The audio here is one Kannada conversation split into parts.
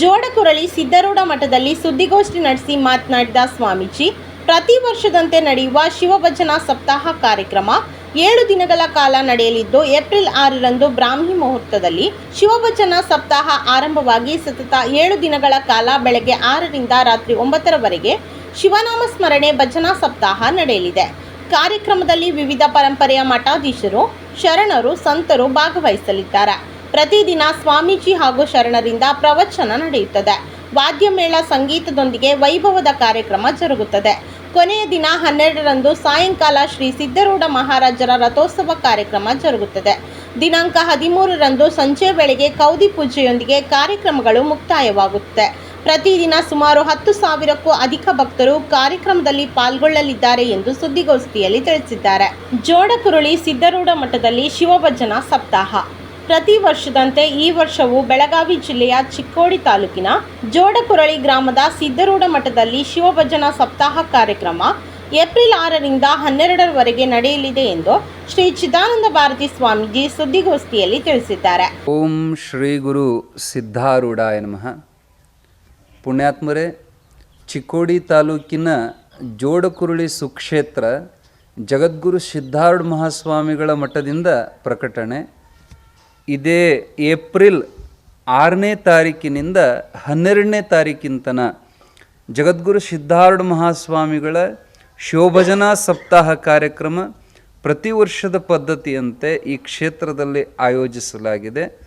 ಜೋಡಕುರಳಿ ಸಿದ್ದರೂಢ ಮಠದಲ್ಲಿ ಸುದ್ದಿಗೋಷ್ಠಿ ನಡೆಸಿ ಮಾತನಾಡಿದ ಸ್ವಾಮೀಜಿ, ಪ್ರತಿ ವರ್ಷದಂತೆ ನಡೆಯುವ ಶಿವಭಜನಾ ಸಪ್ತಾಹ ಕಾರ್ಯಕ್ರಮ ಏಳು ದಿನಗಳ ಕಾಲ ನಡೆಯಲಿದ್ದು, ಏಪ್ರಿಲ್ ಆರರಂದು ಬ್ರಾಹ್ಮಿ ಮುಹೂರ್ತದಲ್ಲಿ ಶಿವಭಜನಾ ಸಪ್ತಾಹ ಆರಂಭವಾಗಿ ಸತತ ಏಳು ದಿನಗಳ ಕಾಲ ಬೆಳಗ್ಗೆ ಆರರಿಂದ ರಾತ್ರಿ ಒಂಬತ್ತರವರೆಗೆ ಶಿವನಾಮ ಸ್ಮರಣೆ ಭಜನಾ ಸಪ್ತಾಹ ನಡೆಯಲಿದೆ. ಕಾರ್ಯಕ್ರಮದಲ್ಲಿ ವಿವಿಧ ಪರಂಪರೆಯ ಮಠಾಧೀಶರು, ಶರಣರು, ಸಂತರು ಭಾಗವಹಿಸಲಿದ್ದಾರೆ. ಪ್ರತಿದಿನ ಸ್ವಾಮೀಜಿ ಹಾಗೂ ಶರಣರಿಂದ ಪ್ರವಚನ ನಡೆಯುತ್ತದೆ. ವಾದ್ಯಮೇಳ ಸಂಗೀತದೊಂದಿಗೆ ವೈಭವದ ಕಾರ್ಯಕ್ರಮ ಜರುಗುತ್ತದೆ. ಕೊನೆಯ ದಿನ ಹನ್ನೆರಡರಂದು ಸಾಯಂಕಾಲ ಶ್ರೀ ಸಿದ್ದರೂಢ ಮಹಾರಾಜರ ರಥೋತ್ಸವ ಕಾರ್ಯಕ್ರಮ ಜರುಗುತ್ತದೆ. ದಿನಾಂಕ ಹದಿಮೂರರಂದು ಸಂಜೆ ವೇಳೆಗೆ ಕೌದಿ ಪೂಜೆಯೊಂದಿಗೆ ಕಾರ್ಯಕ್ರಮಗಳು ಮುಕ್ತಾಯವಾಗುತ್ತದೆ. ಪ್ರತಿದಿನ ಸುಮಾರು ಹತ್ತು ಸಾವಿರಕ್ಕೂ ಅಧಿಕ ಭಕ್ತರು ಕಾರ್ಯಕ್ರಮದಲ್ಲಿ ಪಾಲ್ಗೊಳ್ಳಲಿದ್ದಾರೆ ಎಂದು ಸುದ್ದಿಗೋಷ್ಠಿಯಲ್ಲಿ ತಿಳಿಸಿದ್ದಾರೆ. ಜೋಡಕುರುಳಿ ಸಿದ್ದರೂಢ ಮಠದಲ್ಲಿ ಶಿವಭಜನಾ ಸಪ್ತಾಹ. ಪ್ರತಿ ವರ್ಷದಂತೆ ಈ ವರ್ಷವೂ ಬೆಳಗಾವಿ ಜಿಲ್ಲೆಯ ಚಿಕ್ಕೋಡಿ ತಾಲೂಕಿನ ಜೋಡಕುರಳಿ ಗ್ರಾಮದ ಸಿದ್ದರೂಢ ಮಠದಲ್ಲಿ ಶಿವಭಜನಾ ಸಪ್ತಾಹ ಕಾರ್ಯಕ್ರಮ ಏಪ್ರಿಲ್ ಆರರಿಂದ ಹನ್ನೆರಡರವರೆಗೆ ನಡೆಯಲಿದೆ ಎಂದು ಶ್ರೀ ಚಿದಾನಂದ ಭಾರತಿ ಸ್ವಾಮೀಜಿ ಸುದ್ದಿಗೋಷ್ಠಿಯಲ್ಲಿ ತಿಳಿಸಿದ್ದಾರೆ. ಓಂ ಶ್ರೀ ಗುರು ಸಿದ್ಧಾರೂಢ ನಮಃ. ಪುಣ್ಯಾತ್ಮರೇ, ಚಿಕ್ಕೋಡಿ ತಾಲೂಕಿನ ಜೋಡಕುರುಳಿ ಸುಕ್ಷೇತ್ರ ಜಗದ್ಗುರು ಸಿದ್ಧಾರೂಢ ಮಹಾಸ್ವಾಮಿಗಳ ಮಠದಿಂದ ಪ್ರಕಟಣೆ. ಇದೇ ಏಪ್ರಿಲ್ ಆರನೇ ತಾರೀಕಿನಿಂದ ಹನ್ನೆರಡನೇ ತಾರೀಕಿನ ಜಗದ್ಗುರು ಸಿದ್ಧಾರೂಢ ಮಹಾಸ್ವಾಮಿಗಳ ಶೋಭಜನಾ ಸಪ್ತಾಹ ಕಾರ್ಯಕ್ರಮ ಪ್ರತಿ ವರ್ಷದ ಪದ್ಧತಿಯಂತೆ ಈ ಕ್ಷೇತ್ರದಲ್ಲಿ ಆಯೋಜಿಸಲಾಗಿದೆ.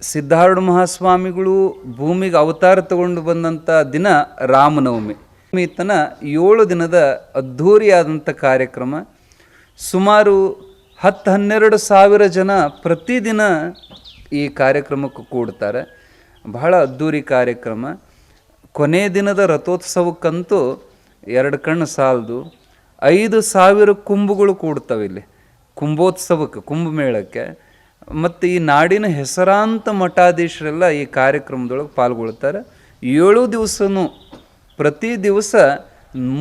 ಸಿದ್ಧಾರೂಢ ಮಹಾಸ್ವಾಮಿಗಳು ಭೂಮಿಗೆ ಅವತಾರ ತಗೊಂಡು ಬಂದಂಥ ದಿನ ರಾಮನವಮಿ. ಈತನ ಏಳು ದಿನದ ಅದ್ಧೂರಿಯಾದಂಥ ಕಾರ್ಯಕ್ರಮ. ಸುಮಾರು ಹತ್ತು ಹನ್ನೆರಡು ಸಾವಿರ ಜನ ಪ್ರತಿದಿನ ಈ ಕಾರ್ಯಕ್ರಮಕ್ಕೆ ಕೂಡ್ತಾರೆ. ಬಹಳ ಅದ್ಧೂರಿ ಕಾರ್ಯಕ್ರಮ. ಕೊನೆ ದಿನದ ರಥೋತ್ಸವಕ್ಕಂತೂ ಎರಡು ಕಣ್ಣು ಸಾಲದು. ಐದು ಸಾವಿರ ಕುಂಭಗಳು ಕೂಡ್ತವೆ ಇಲ್ಲಿ. ಕುಂಭೋತ್ಸವಕ್ಕೆ, ಕುಂಭಮೇಳಕ್ಕೆ. ಮತ್ತು ಈ ನಾಡಿನ ಹೆಸರಾಂತ ಮಠಾಧೀಶರೆಲ್ಲ ಈ ಕಾರ್ಯಕ್ರಮದೊಳಗೆ ಪಾಲ್ಗೊಳ್ತಾರೆ. ಏಳು ದಿವಸನೂ ಪ್ರತಿ ದಿವಸ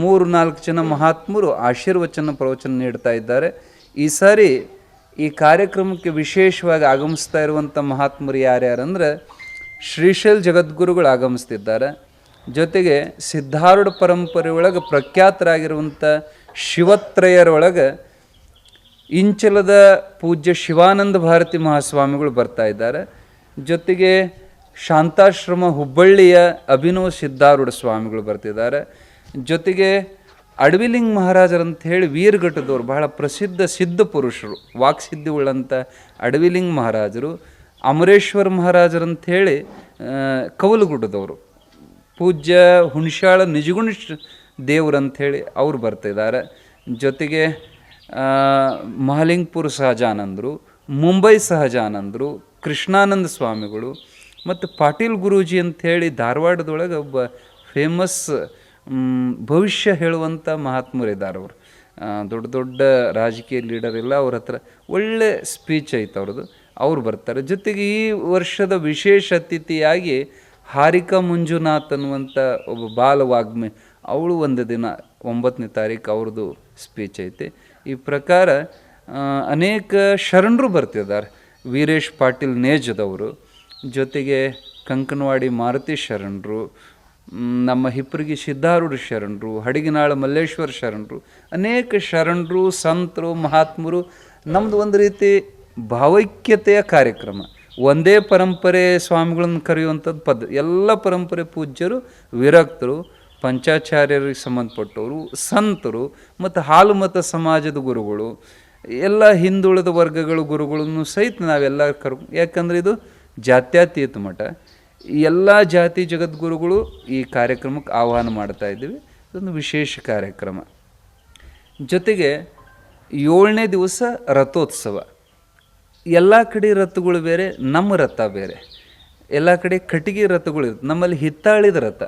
ಮೂರು ನಾಲ್ಕು ಜನ ಮಹಾತ್ಮರು ಆಶೀರ್ವಚನ ಪ್ರವಚನ ನೀಡ್ತಾ ಇದ್ದಾರೆ. ಈ ಸಾರಿ ಈ ಕಾರ್ಯಕ್ರಮಕ್ಕೆ ವಿಶೇಷವಾಗಿ ಆಗಮಿಸ್ತಾ ಇರುವಂಥ ಮಹಾತ್ಮರು ಯಾರ್ಯಾರಂದ್ರೆ ಶ್ರೀಶೈಲ್ ಜಗದ್ಗುರುಗಳು ಆಗಮಿಸ್ತಿದ್ದಾರೆ. ಜೊತೆಗೆ ಸಿದ್ಧಾರೂಢ ಪರಂಪರೆ ಒಳಗೆ ಪ್ರಖ್ಯಾತರಾಗಿರುವಂಥ ಶಿವತ್ರಯರೊಳಗೆ ಇಂಚಲದ ಪೂಜ್ಯ ಶಿವಾನಂದ ಭಾರತಿ ಮಹಾಸ್ವಾಮಿಗಳು ಬರ್ತಾ ಇದ್ದಾರೆ. ಜೊತೆಗೆ ಶಾಂತಾಶ್ರಮ ಹುಬ್ಬಳ್ಳಿಯ ಅಭಿನವ ಸಿದ್ಧಾರೂಢ ಸ್ವಾಮಿಗಳು ಬರ್ತಿದ್ದಾರೆ. ಜೊತೆಗೆ ಅಡವಿಲಿಂಗ್ ಮಹಾರಾಜರಂತ ಹೇಳಿ ವೀರಘಟ್ಟದವರು ಬಹಳ ಪ್ರಸಿದ್ಧ ಸಿದ್ಧ ಪುರುಷರು ವಾಕ್ಸಿದ್ಧಿ ಉಳ್ಳಂಥ ಅಡವಿಲಿಂಗ್ ಮಹಾರಾಜರು, ಅಮರೇಶ್ವರ ಮಹಾರಾಜರಂಥೇಳಿ ಕವಲುಗುಡ್ಡದವರು. ಪೂಜ್ಯ ಹುಣಸಾಳ ನಿಜಗುಣ ದೇವ್ರಂಥೇಳಿ ಅವ್ರು ಬರ್ತಿದ್ದಾರೆ ಜೊತೆಗೆ ಮಹಾಲಿಂಗಪುರ ಸಹಜಾನಂದರು, ಮುಂಬೈ ಸಹಜಾನಂದರು, ಕೃಷ್ಣಾನಂದ ಸ್ವಾಮಿಗಳು, ಮತ್ತು ಪಾಟೀಲ್ ಗುರೂಜಿ ಅಂಥೇಳಿ ಧಾರವಾಡದೊಳಗೆ ಒಬ್ಬ ಫೇಮಸ್ ಭವಿಷ್ಯ ಹೇಳುವಂಥ ಮಹಾತ್ಮರಿದ್ದಾರೆ ಅವರು. ದೊಡ್ಡ ದೊಡ್ಡ ರಾಜಕೀಯ ಲೀಡರ್ ಇಲ್ಲ, ಅವ್ರ ಹತ್ರ ಒಳ್ಳೆ ಸ್ಪೀಚ್ ಐತೆ ಅವ್ರದ್ದು. ಅವ್ರು ಬರ್ತಾರೆ. ಜೊತೆಗೆ ಈ ವರ್ಷದ ವಿಶೇಷ ಅತಿಥಿಯಾಗಿ ಹಾರಿಕಾ ಮಂಜುನಾಥ್ ಅನ್ನುವಂಥ ಒಬ್ಬ ಬಾಲವಾಗ್ಮಿ, ಅವಳು ಒಂದು ದಿನ ಒಂಬತ್ತನೇ ತಾರೀಕು ಅವ್ರದ್ದು ಸ್ಪೀಚ್ ಐತೆ. ಈ ಪ್ರಕಾರ ಅನೇಕ ಶರಣರು ಬರ್ತಿದ್ದಾರೆ. ವೀರೇಶ್ ಪಾಟೀಲ್ ನೇಜದವರು, ಜೊತೆಗೆ ಕಂಕನವಾಡಿ ಮಾರುತಿ ಶರಣರು ನಮ್ಮ ಹಿಪ್ಪರಿಗೆ ಸಿದ್ಧಾರೂಢ ಶರಣರು, ಹಡಗಿನಾಳ ಮಲ್ಲೇಶ್ವರ ಶರಣರು, ಅನೇಕ ಶರಣರು, ಸಂತರು, ಮಹಾತ್ಮರು ನಮ್ಮದು ಒಂದು ರೀತಿ ಭಾವೈಕ್ಯತೆಯ ಕಾರ್ಯಕ್ರಮ. ಒಂದೇ ಪರಂಪರೆ ಸ್ವಾಮಿಗಳನ್ನು ಕರೆಯುವಂಥದ್ದು ಪದ, ಎಲ್ಲ ಪರಂಪರೆ ಪೂಜ್ಯರು, ವಿರಕ್ತರು, ಪಂಚಾಚಾರ್ಯರಿಗೆ ಸಂಬಂಧಪಟ್ಟವರು, ಸಂತರು, ಮತ್ತು ಹಾಲು ಮತ ಸಮಾಜದ ಗುರುಗಳು, ಎಲ್ಲ ಹಿಂದುಳಿದ ವರ್ಗಗಳ ಗುರುಗಳನ್ನು ಸಹಿತ ನಾವೆಲ್ಲ ಕರ್ ಯಾಕಂದರೆ ಇದು ಜಾತ್ಯಾತೀತ ಮಠ. ಎಲ್ಲ ಜಾತಿ ಜಗದ್ಗುರುಗಳು ಈ ಕಾರ್ಯಕ್ರಮಕ್ಕೆ ಆಹ್ವಾನ ಮಾಡ್ತಾ ಇದ್ದೀವಿ. ಇದೊಂದು ವಿಶೇಷ ಕಾರ್ಯಕ್ರಮ. ಜೊತೆಗೆ ಏಳನೇ ದಿವಸ ರಥೋತ್ಸವ. ಎಲ್ಲ ಕಡೆ ರಥಗಳು ಬೇರೆ, ನಮ್ಮ ರಥ ಬೇರೆ. ಎಲ್ಲ ಕಡೆ ಕಟ್ಟಿಗೆ ರಥಗಳು ಇರುತ್ತೆ. ನಮ್ಮಲ್ಲಿ ಹಿತ್ತಾಳಿದ ರಥ.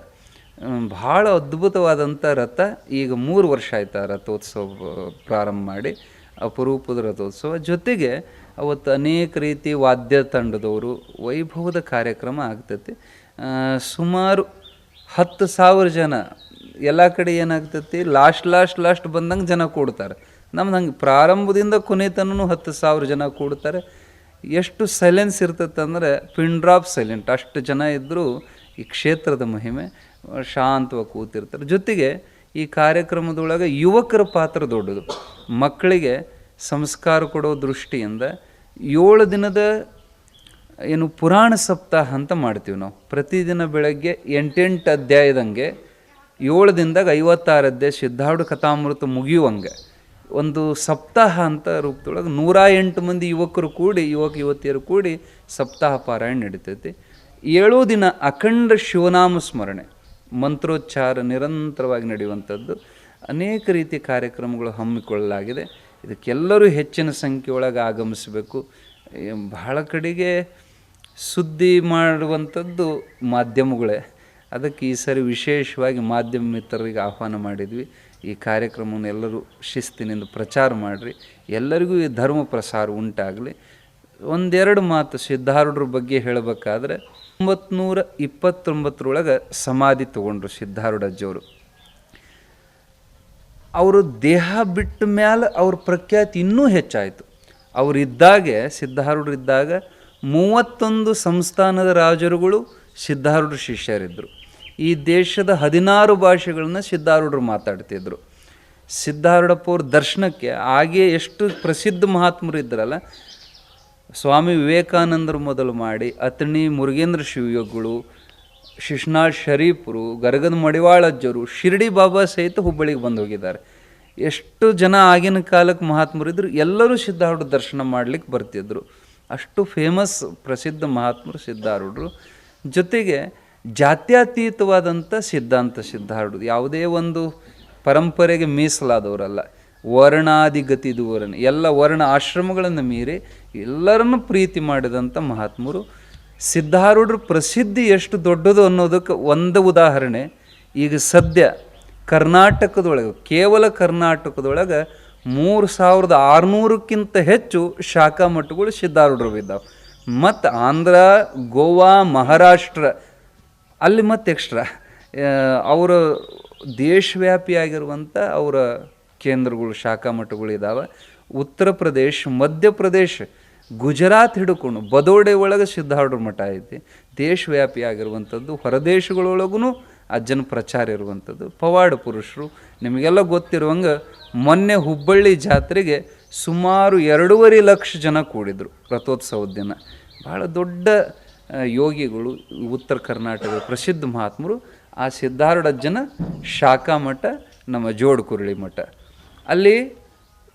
ಭಾಳ ಅದ್ಭುತವಾದಂಥ ರಥ. ಈಗ ಮೂರು ವರ್ಷ ಆಯ್ತು ಆ ರಥೋತ್ಸವ ಪ್ರಾರಂಭ ಮಾಡಿ. ಅಪರೂಪದ ರಥೋತ್ಸವ. ಜೊತೆಗೆ ಅವತ್ತು ಅನೇಕ ರೀತಿ ವಾದ್ಯ ತಂಡದವರು ವೈಭವದ ಕಾರ್ಯಕ್ರಮ ಆಗ್ತೈತಿ. ಸುಮಾರು ಹತ್ತು ಸಾವಿರ ಜನ, ಎಲ್ಲ ಕಡೆ ಏನಾಗ್ತೈತಿ, ಲಾಸ್ಟ್ ಲಾಸ್ಟ್ ಲಾಸ್ಟ್ ಬಂದಂಗೆ ಜನ ಕೂಡ್ತಾರೆ. ನಮ್ದು ಹಂಗೆ ಪ್ರಾರಂಭದಿಂದ ಕೊನೆ ತನೂ ಹತ್ತು ಸಾವಿರ ಜನ ಕೂಡ್ತಾರೆ. ಎಷ್ಟು ಸೈಲೆನ್ಸ್ ಇರ್ತೈತೆ ಅಂದರೆ ಪಿನ್ ಡ್ರಾಪ್ ಸೈಲೆಂಟ್ ಅಷ್ಟು ಜನ ಇದ್ದರೂ ಈ ಕ್ಷೇತ್ರದ ಮಹಿಮೆ, ಶಾಂತವಾಗಿ ಕೂತಿರ್ತಾರೆ. ಜೊತೆಗೆ ಈ ಕಾರ್ಯಕ್ರಮದೊಳಗೆ ಯುವಕರ ಪಾತ್ರ ದೊಡ್ಡದು. ಮಕ್ಕಳಿಗೆ ಸಂಸ್ಕಾರ ಕೊಡೋ ದೃಷ್ಟಿಯಿಂದ ಏಳು ದಿನದ ಏನು ಪುರಾಣ ಸಪ್ತಾಹ ಅಂತ ಮಾಡ್ತೀವಿ ನಾವು. ಪ್ರತಿದಿನ ಬೆಳಗ್ಗೆ ಎಂಟೆಂಟು ಅಧ್ಯಾಯದಂಗೆ ಏಳು ದಿನದಾಗ ಐವತ್ತಾರು ಅಧ್ಯಾಯ ಸಿದ್ಧಾರ್ಢ ಕಥಾಮೃತ ಮುಗಿಯುವಂಗೆ ಒಂದು ಸಪ್ತಾಹ ಅಂತ ರೂಪದೊಳಗೆ ನೂರ ಎಂಟು ಮಂದಿ ಯುವಕರು ಕೂಡಿ, ಯುವಕ ಯುವತಿಯರು ಕೂಡಿ ಸಪ್ತಾಹ ಪಾರಾಯಣ ನಡೀತೈತಿ. ಏಳು ದಿನ ಅಖಂಡ ಶಿವನಾಮ ಸ್ಮರಣೆ, ಮಂತ್ರೋಚ್ಚಾರ ನಿರಂತರವಾಗಿ ನಡೆಯುವಂಥದ್ದು ಅನೇಕ ರೀತಿ ಕಾರ್ಯಕ್ರಮಗಳು ಹಮ್ಮಿಕೊಳ್ಳಲಾಗಿದೆ. ಇದಕ್ಕೆಲ್ಲರೂ ಹೆಚ್ಚಿನ ಸಂಖ್ಯೆಯೊಳಗೆ ಆಗಮಿಸಬೇಕು. ಬಹಳ ಕಡೆಗೆ ಸುದ್ದಿ ಮಾಡುವಂಥದ್ದು ಮಾಧ್ಯಮಗಳೇ. ಅದಕ್ಕೆ ಈ ಸರಿ ವಿಶೇಷವಾಗಿ ಮಾಧ್ಯಮ ಮಿತ್ರರಿಗೆ ಆಹ್ವಾನ ಮಾಡಿದ್ವಿ. ಈ ಕಾರ್ಯಕ್ರಮವನ್ನು ಎಲ್ಲರೂ ಶಿಸ್ತಿನಿಂದ ಪ್ರಚಾರ ಮಾಡಿರಿ. ಎಲ್ಲರಿಗೂ ಈ ಧರ್ಮ ಪ್ರಸಾರ ಉಂಟಾಗಲಿ. ಒಂದೆರಡು ಮಾತು ಸಿದ್ಧಾರೂಢರ ಬಗ್ಗೆ ಹೇಳಬೇಕಾದ್ರೆ, ಒಂಬತ್ನೂರ ಇಪ್ಪತ್ತೊಂಬತ್ತರೊಳಗೆ ಸಮಾಧಿ ತಗೊಂಡ್ರು ಸಿದ್ಧಾರೂಢಜ್ಜವರು ಅವರು ದೇಹ ಬಿಟ್ಟ ಮ್ಯಾಲೆ ಅವ್ರ ಪ್ರಖ್ಯಾತಿ ಇನ್ನೂ ಹೆಚ್ಚಾಯಿತು. ಅವರಿದ್ದಾಗೆ ಸಿದ್ಧಾರೂಢರಿದ್ದಾಗ ಮೂವತ್ತೊಂದು ಸಂಸ್ಥಾನದ ರಾಜರುಗಳು ಸಿದ್ಧಾರೂಢ ಶಿಷ್ಯರಿದ್ದರು ಈ ದೇಶದ ಹದಿನಾರು ಭಾಷೆಗಳನ್ನ ಸಿದ್ಧಾರೂಢರು ಮಾತಾಡ್ತಿದ್ರು. ಸಿದ್ಧಾರೂಢಪ್ಪವ್ರ ದರ್ಶನಕ್ಕೆ ಹಾಗೆ ಎಷ್ಟು ಪ್ರಸಿದ್ಧ ಮಹಾತ್ಮರು ಇದ್ರಲ್ಲ, ಸ್ವಾಮಿ ವಿವೇಕಾನಂದರು ಮೊದಲು ಮಾಡಿ ಅತಣಿ ಮುರುಗೇಂದ್ರ ಶಿವಯೋಗಿಗಳು ಶಿಶ್ನಾಳ್ ಶರೀಫರು, ಗರಗದ ಮಡಿವಾಳಜ್ಜರು, ಶಿರ್ಡಿ ಬಾಬಾ ಸಹಿತ ಹುಬ್ಬಳ್ಳಿಗೆ ಬಂದು ಹೋಗಿದ್ದಾರೆ. ಎಷ್ಟು ಜನ ಆಗಿನ ಕಾಲಕ್ಕೆ ಮಹಾತ್ಮರು ಇದ್ದರು ಎಲ್ಲರೂ ಸಿದ್ಧಾರೂಢ ದರ್ಶನ ಮಾಡಲಿಕ್ಕೆ ಬರ್ತಿದ್ರು. ಅಷ್ಟು ಫೇಮಸ್ ಪ್ರಸಿದ್ಧ ಮಹಾತ್ಮರು ಸಿದ್ಧಾರೂಢರು. ಜೊತೆಗೆ ಜಾತ್ಯತೀತವಾದಂಥ ಸಿದ್ಧಾಂತ ಸಿದ್ಧಾರೂಢ ಯಾವುದೇ ಒಂದು ಪರಂಪರೆಗೆ ಮೀಸಲಾದವರಲ್ಲ. ವರ್ಣಾದಿಗತಿದು ವರ್ಣ ಎಲ್ಲ ವರ್ಣ ಆಶ್ರಮಗಳನ್ನು ಮೀರಿ ಎಲ್ಲರನ್ನು ಪ್ರೀತಿ ಮಾಡಿದಂಥ ಮಹಾತ್ಮರು. ಸಿದ್ಧಾರೂಢರ ಪ್ರಸಿದ್ಧಿ ಎಷ್ಟು ದೊಡ್ಡದು ಅನ್ನೋದಕ್ಕೆ ಒಂದು ಉದಾಹರಣೆ. ಈಗ ಸದ್ಯ ಕರ್ನಾಟಕದೊಳಗೆ, ಕೇವಲ ಕರ್ನಾಟಕದೊಳಗೆ ಮೂರು ಸಾವಿರದ ಆರುನೂರಕ್ಕಿಂತ ಹೆಚ್ಚು ಶಾಖಾ ಮಠಗಳು ಸಿದ್ಧಾರೂಢರು ಇದ್ದಾವೆ ಮತ್ತು ಆಂಧ್ರ, ಗೋವಾ, ಮಹಾರಾಷ್ಟ್ರ, ಅಲ್ಲಿ ಮತ್ತೆ ಎಕ್ಸ್ಟ್ರಾ ಅವರ ದೇಶವ್ಯಾಪಿಯಾಗಿರುವಂಥ ಅವರ ಕೇಂದ್ರಗಳು, ಶಾಖಾ ಮಠಗಳು ಇದ್ದಾವೆ ಉತ್ತರ ಪ್ರದೇಶ್ ಮಧ್ಯಪ್ರದೇಶ್ ಗುಜರಾತ್ ಹಿಡ್ಕೊಂಡು ಬದೋಡೆ ಒಳಗೆ ಸಿದ್ಧಾರೂಢ ಮಠ ಐತಿ, ದೇಶವ್ಯಾಪಿ ಆಗಿರುವಂಥದ್ದು ಹೊರದೇಶಗಳೊಳಗೂ ಅಜ್ಜನ ಪ್ರಚಾರ ಇರುವಂಥದ್ದು, ಪವಾಡ ಪುರುಷರು, ನಿಮಗೆಲ್ಲ ಗೊತ್ತಿರುವಂಗೆ ಮೊನ್ನೆ ಹುಬ್ಬಳ್ಳಿ ಜಾತ್ರೆಗೆ ಸುಮಾರು ಎರಡೂವರೆ ಲಕ್ಷ ಜನ ಕೂಡಿದರು ರಥೋತ್ಸವದ ದಿನ. ಭಾಳ ದೊಡ್ಡ ಯೋಗಿಗಳು, ಉತ್ತರ ಕರ್ನಾಟಕದ ಪ್ರಸಿದ್ಧ ಮಹಾತ್ಮರು, ಆ ಸಿದ್ಧಾರೂಢಜ್ಜನ ಶಾಖಾ ಮಠ, ನಮ್ಮ ಜೋಡ್ಕುರುಳಿ ಮಠ. ಅಲ್ಲಿ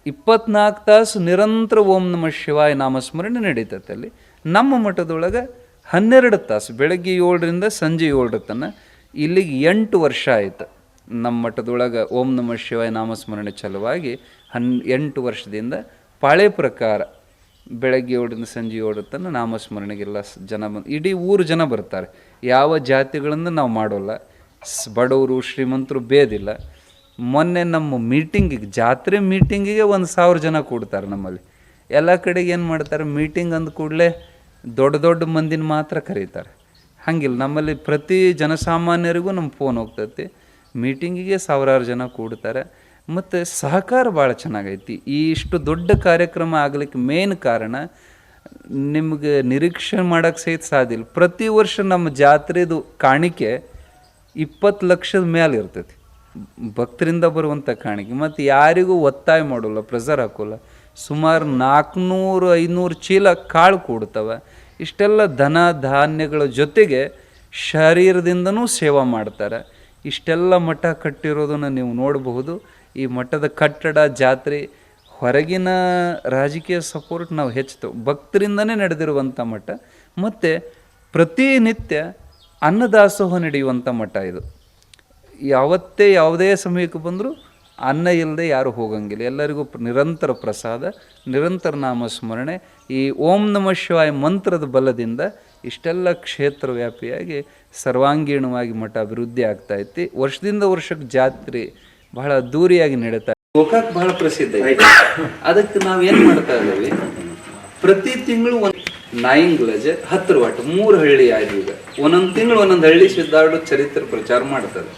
ಇಪ್ಪತ್ನಾಲ್ಕು ತಾಸು ನಿರಂತರ ಓಂ ನಮ ಶಿವಾಯ ನಾಮಸ್ಮರಣೆ ನಡೀತೈತೆ ಅಲ್ಲಿ. ನಮ್ಮ ಮಠದೊಳಗೆ ಹನ್ನೆರಡು ತಾಸು, ಬೆಳಗ್ಗೆ ಏಳರಿಂದ ಸಂಜೆ ಏಳರ ತನಕ. ಇಲ್ಲಿಗೆ ಎಂಟು ವರ್ಷ ಆಯಿತು. ನಮ್ಮ ಮಠದೊಳಗೆ ಓಂ ನಮ ಶಿವಾಯ ನಾಮಸ್ಮರಣೆ ಚಲುವಾಗಿ ಹನ್, ಎಂಟು ವರ್ಷದಿಂದ ಪಾಳೆ ಪ್ರಕಾರ ಬೆಳಗ್ಗೆ ಏಳರಿಂದ ಸಂಜೆ ಏಳರ ತನಕ ನಾಮಸ್ಮರಣೆಗೆಲ್ಲ ಜನ ಬಂದು, ಇಡೀ ಊರು ಜನ ಬರ್ತಾರೆ. ಯಾವ ಜಾತಿಗಳನ್ನು ನಾವು ಮಾಡೋಲ್ಲ. ಬಡವರು ಶ್ರೀಮಂತರು ಭೇದಿಲ್ಲ. ಮೊನ್ನೆ ನಮ್ಮ ಮೀಟಿಂಗಿಗೆ ಜಾತ್ರೆ ಮೀಟಿಂಗಿಗೆ ಒಂದು ಸಾವಿರ ಜನ ಕೂಡ್ತಾರೆ ನಮ್ಮಲ್ಲಿ. ಎಲ್ಲ ಕಡೆಗೆ ಏನು ಮಾಡ್ತಾರೆ ಮೀಟಿಂಗ್ ಅಂದ ಕೂಡಲೇ ದೊಡ್ಡ ದೊಡ್ಡ ಮಂದಿನ ಮಾತ್ರ ಕರೀತಾರೆ. ಹಂಗಿಲ್ಲ, ನಮ್ಮಲ್ಲಿ ಪ್ರತಿ ಜನಸಾಮಾನ್ಯರಿಗೂ ನಮ್ಮ ಫೋನ್ ಹೋಗ್ತೈತಿ. ಮೀಟಿಂಗಿಗೆ ಸಾವಿರಾರು ಜನ ಕೂಡ್ತಾರೆ. ಮತ್ತು ಸಹಕಾರ ಭಾಳ ಚೆನ್ನಾಗೈತಿ. ಈ ಇಷ್ಟು ದೊಡ್ಡ ಕಾರ್ಯಕ್ರಮ ಆಗಲಿಕ್ಕೆ ಮೇನ್ ಕಾರಣ ನಿಮಗೆ ನಿರೀಕ್ಷೆ ಮಾಡೋಕ್ಕೆ ಸಹಿತ ಸಾಧ್ಯ ಪ್ರತಿ ವರ್ಷ ನಮ್ಮ ಜಾತ್ರೆದು ಕಾಣಿಕೆ ಇಪ್ಪತ್ತು ಲಕ್ಷದ ಮೇಲೆ ಇರ್ತೈತಿ. ಭಕ್ತರಿಂದ ಬರುವಂಥ ಕಾಣಿಕೆ. ಮತ್ತು ಯಾರಿಗೂ ಒತ್ತಾಯ ಮಾಡೋಲ್ಲ, ಪ್ರೆಸರ್ ಹಾಕೋಲ್ಲ. ಸುಮಾರು ನಾಲ್ಕುನೂರು ಐನೂರು ಚೀಲ ಕಾಳು ಕೂಡ್ತವೆ. ಇಷ್ಟೆಲ್ಲ ಧನ ಧಾನ್ಯಗಳ ಜೊತೆಗೆ ಶರೀರದಿಂದನೂ ಸೇವಾ ಮಾಡ್ತಾರೆ. ಇಷ್ಟೆಲ್ಲ ಮಠ ಕಟ್ಟಿರೋದನ್ನು ನೀವು ನೋಡಬಹುದು. ಈ ಮಠದ ಕಟ್ಟಡ, ಜಾತ್ರೆ, ಹೊರಗಿನ ರಾಜಕೀಯ ಸಪೋರ್ಟ್ ನಾವು ಹೆಚ್ಚು ಭಕ್ತರಿಂದನೇ ನಡೆದಿರುವಂಥ ಮಠ. ಮತ್ತು ಪ್ರತಿನಿತ್ಯ ಅನ್ನದಾಸೋಹ ನಡೆಯುವಂಥ ಮಠ ಇದು. ಯಾವತ್ತೇ ಯಾವುದೇ ಸಮಯಕ್ಕೆ ಬಂದರೂ ಅನ್ನ ಇಲ್ಲದೆ ಯಾರು ಹೋಗಂಗಿಲ್ಲ. ಎಲ್ಲರಿಗೂ ನಿರಂತರ ಪ್ರಸಾದ, ನಿರಂತರ ನಾಮಸ್ಮರಣೆ. ಈ ಓಂ ನಮ ಶಿವಾಯ ಮಂತ್ರದ ಬಲದಿಂದ ಇಷ್ಟೆಲ್ಲ ಕ್ಷೇತ್ರ ವ್ಯಾಪಿಯಾಗಿ ಸರ್ವಾಂಗೀಣವಾಗಿ ಮಠ ಅಭಿವೃದ್ಧಿ ಆಗ್ತಾ ಐತಿ. ವರ್ಷದಿಂದ ವರ್ಷಕ್ಕೆ ಜಾತ್ರೆ ಬಹಳ ಅದ್ದೂರಿಯಾಗಿ ನಡೀತಾ ಗೋಕಾಕ್ ಬಹಳ ಪ್ರಸಿದ್ಧ ಐತಿ ಅದಕ್ಕೆ ನಾವು ಏನು ಮಾಡ್ತಾ ಇದ್ದೀವಿ? ಪ್ರತಿ ತಿಂಗಳು ಒಂದು ನಾಯಿಂಗ್ಲಜ್ ಹತ್ತಿರ ವಾಟ, ಮೂರು ಹಳ್ಳಿ ಈಗ. ಒಂದೊಂದು ತಿಂಗಳು ಒಂದೊಂದು ಹಳ್ಳಿ ಸಿದ್ಧಾರ್ಢ ಚರಿತ್ರೆ ಪ್ರಚಾರ ಮಾಡ್ತಾರೆ.